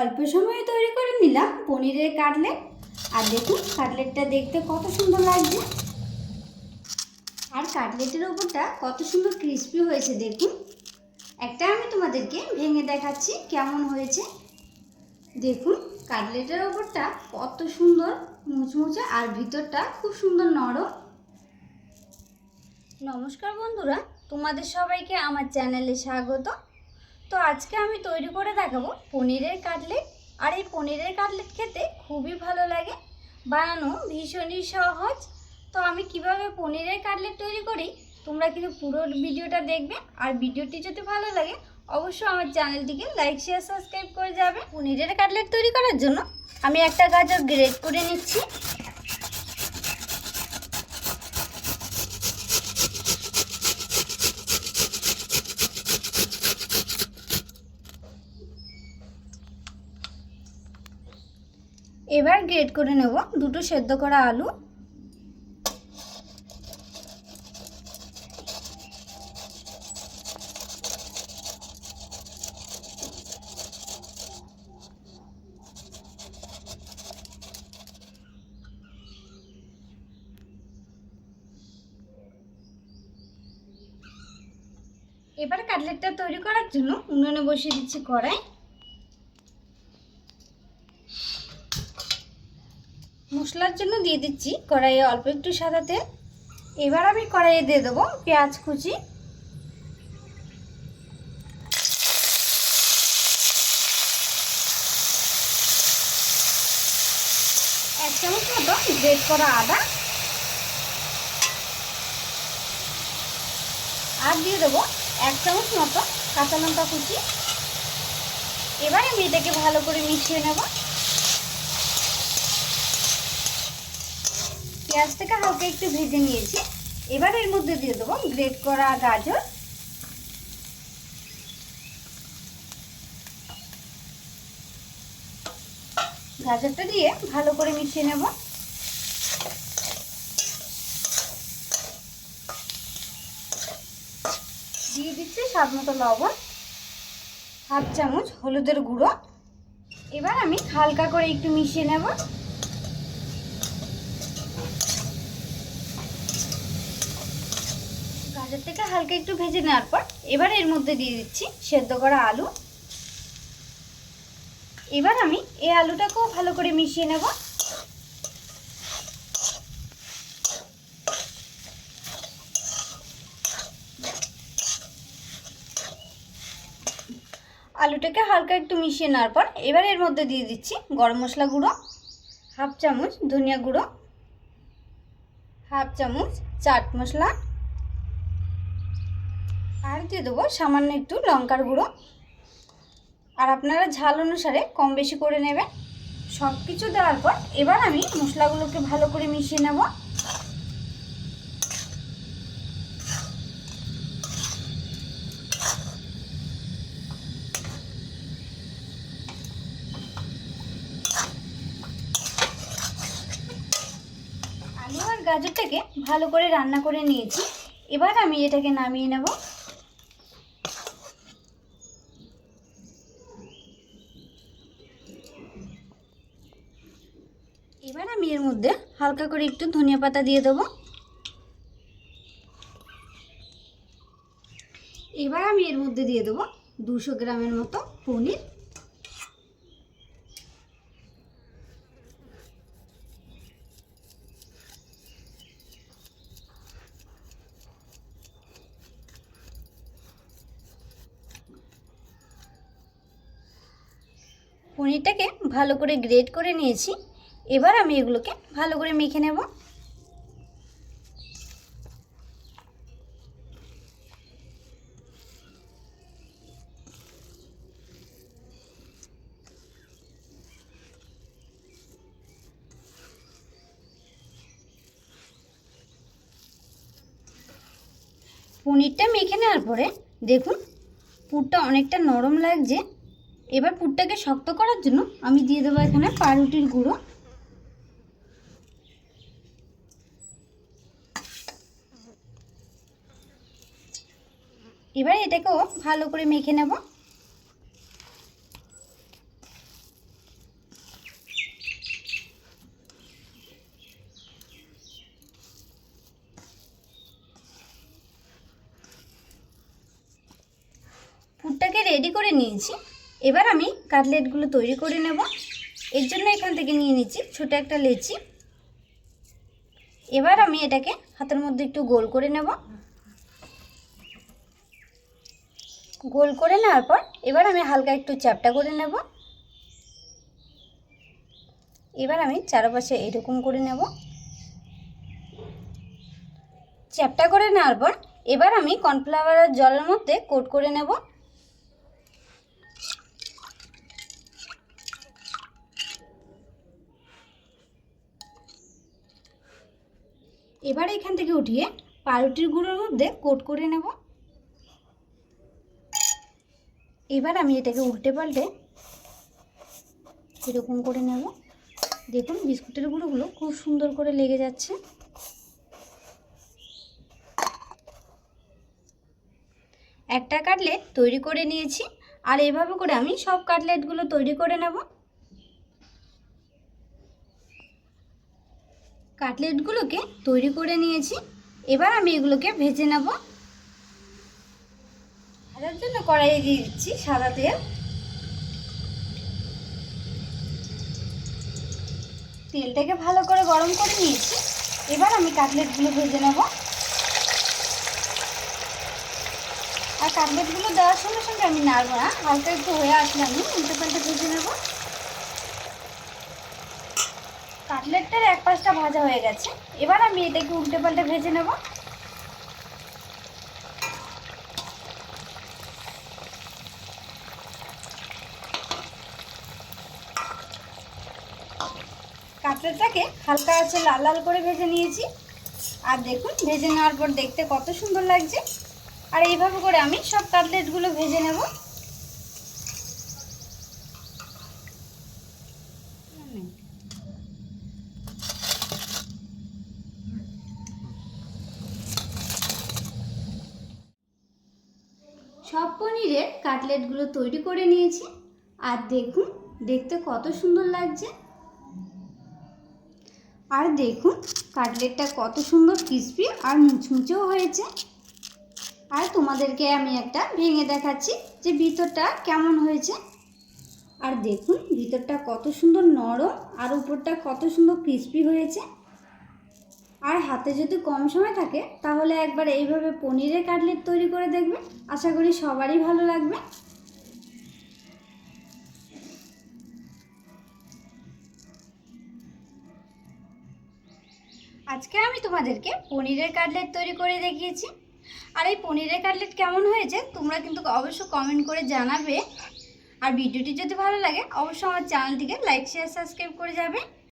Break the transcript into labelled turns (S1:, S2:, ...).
S1: অল্প সময়ে তৈরি করে নিলাম। পনিরের কাটলেট। আর দেখুন, কাটলেটটা দেখতে কত সুন্দর লাগছে। আর কাটলেটের ওপরটা কত সুন্দর ক্রিস্পি হয়েছে, দেখুন। একটা আমি তোমাদেরকে ভেঙে দেখাচ্ছি কেমন হয়েছে। দেখুন, কাটলেটের ওপরটা কত সুন্দর মুচমুচে আর ভিতরটা খুব সুন্দর নরম। নমস্কার বন্ধুরা, তোমাদের সবাইকে আমার চ্যানেলে স্বাগত। তো আজকে আমি তৈরি করে দেখাবো পনিরের কাটলেট। আর এই পনিরের কাটলেট খেতে খুবই ভালো লাগে, বানানো ভীষণই সহজ। তো আমি কীভাবে পনিরের কাটলেট তৈরি করি, তোমরা কিন্তু পুরো ভিডিওটা দেখবে। আর ভিডিওটি যদি ভালো লাগে, অবশ্যই আমার চ্যানেলটিকে লাইক, শেয়ার, সাবস্ক্রাইব করে যাবে। পনিরের কাটলেট তৈরি করার জন্য আমি একটা গাজর গ্রেট করে নিচ্ছি। এবার গ্রেট করে নেব দুটো সেদ্ধ করা আলু। এবার কাটলেটটা তৈরি করার জন্য উনুনে বসিয়ে দিচ্ছি কড়াই। মশলার জন্য দিয়ে দিচ্ছি কড়াইয়ে অল্প একটু সাদা তেল। এবার আমি কড়াইয়ে দিয়ে দেবো পেঁয়াজ কুচি। এক চামচ মতো গ্রেট করা আদা। আর দিয়ে দেবো এক চামচ মতো কাঁচা লঙ্কা কুচি। এবার আমি এটাকে ভালো করে মিশিয়ে নেব। পেঁয়াজটাকে হালকা একটু ভেজে নিয়েছি। এবার এর মধ্যে দিয়ে দেবো গ্রেট করা গাজর। গাজরটা দিয়ে ভালো করে মিশিয়ে নেব। দিয়ে দিচ্ছি স্বাদ মতো লবণ, হাফ চামচ হলুদের গুঁড়ো। এবার আমি হালকা করে একটু মিশিয়ে নেব। গাজর থেকে হালকা একটু ভেজে নেওয়ার পর এবার এর মধ্যে দিয়ে দিচ্ছি সেদ্ধ করা আলু। এবার আমি এই আলুটাকেও ভালো করে মিশিয়ে নেব। আলুটাকে হালকা একটু মিশিয়ে নেওয়ার পর এবার এর মধ্যে দিয়ে দিচ্ছি গরম মশলা গুঁড়ো, হাফ চামচ ধনিয়া গুঁড়ো, হাফ চামচ চাট মশলা আর দিয়ে দেবো সামান্য একটু লঙ্কার গুঁড়ো। আর আপনারা ঝাল অনুসারে কম বেশি করে নেবেন। সব কিছু দেওয়ার পর এবার আমি মশলাগুলোকে ভালো করে মিশিয়ে নেব। আলু আর গাজরটাকে ভালো করে রান্না করে নিয়েছি। এবার আমি এটাকে নামিয়ে নেব। এবার আমি এর মধ্যে হালকা করে একটু ধনিয়া পাতা দিয়ে দেবো। এবার আমি এর মধ্যে দিয়ে দেবো দুশো গ্রামের মতো পনির। পনিরটাকে ভালো করে গ্রেড করে নিয়েছি। এবার আমি এগুলোকে ভালো করে মেখে নেব। পনিরটা মেখে নেওয়ার পরে দেখুন, পুরটা অনেকটা নরম লাগছে। এবার পুরটাকে শক্ত করার জন্য আমি দিয়ে দেবো এখানে পাউরুটির গুঁড়ো। এবার এটাকেও ভালো করে মেখে নেব। পুরটাকে রেডি করে নিয়েছি। এবার আমি কাটলেটগুলো তৈরি করে নেব। এর জন্য এখান থেকে নিয়ে নিচ্ছি ছোট একটা লেচি। এবার আমি এটাকে হাতের মধ্যে একটু গোল করে নেব। গোল করে নেওয়ার পর এবার আমি হালকা একটু চ্যাপটা করে নেব। এবার আমি চারপাশে এরকম করে নেব। চ্যাপটা করে নেওয়ার পর এবার আমি কর্নফ্লাওয়ারের জলের মধ্যে কোট করে নেব। এবার এখান থেকে উঠিয়ে পাউরুটির গুঁড়োর মধ্যে কোট করে নেব। এবার আমি এটাকে উল্টে পাল্টে এরকম করে নেব। দেখুন, বিস্কুটের গুঁড়োগুলো খুব সুন্দর করে লেগে যাচ্ছে। একটা কাটলেট তৈরি করে নিয়েছি, আর এভাবে করে আমি সব কাটলেটগুলো তৈরি করে নেব। কাটলেটগুলোকে তৈরি করে নিয়েছি, এবার আমি এগুলোকে ভেজে নেব। ভাজার জন্য কড়াইয়ে দিয়ে দিচ্ছি সাদা তেল। তেলটাকে ভালো করে গরম করে নিয়েছি। এবার আমি কাটলেটগুলো ভেজে নেব। আর কাটলেটগুলো দেওয়ার সঙ্গে সঙ্গে আমি নাড়ব না, হালকা একটু হয়ে আসলে আমি উল্টে পাল্টে ভেজে নেব। কাটলেটটার এক পাশটা ভাজা হয়ে গেছে। এবার আমি এটাকে উল্টে পাল্টে ভেজে নেব। কাটলেটটাকে হালকা আছে লাল লাল করে ভেজে নিয়েছি। আর দেখুন, ভেজে নেওয়ার পর দেখতে কত সুন্দর লাগছে। আর এইভাবে করে আমি সব কাটলেটগুলো ভেজে নেব। সব পনিরের কাটলেটগুলো তৈরি করে নিয়েছি। আর দেখুন, দেখতে কত সুন্দর লাগছে। আর দেখুন, কাটলেটটা কত সুন্দর ক্রিসপি আর মুচমুচেও হয়েছে। আর তোমাদেরকে আমি একটা ভেঙে দেখাচ্ছি যে ভিতরটা কেমন হয়েছে। আর দেখুন, ভিতরটা কত সুন্দর নরম আর উপরটা কত সুন্দর ক্রিসপি হয়েছে। আর হাতে যদি কম সময় থাকে, তাহলে একবার এইভাবে পনিরের কাটলেট তৈরি করে দেখবে আশা করি সবারই ভালো লাগবে। আজকে আমি তোমাদেরকে পনিরের কাটলেট তৈরি করে দেখিয়েছি। আর এই পনিরের কাটলেট কেমন হয়েছে, তোমরা কিন্তু অবশ্য কমেন্ট করে জানাবে। আর ভিডিওটি যদি ভালো লাগে, অবশ্যই আমার চ্যানেলটিকে লাইক শেয়ার সাবস্ক্রাইব করে যাবে।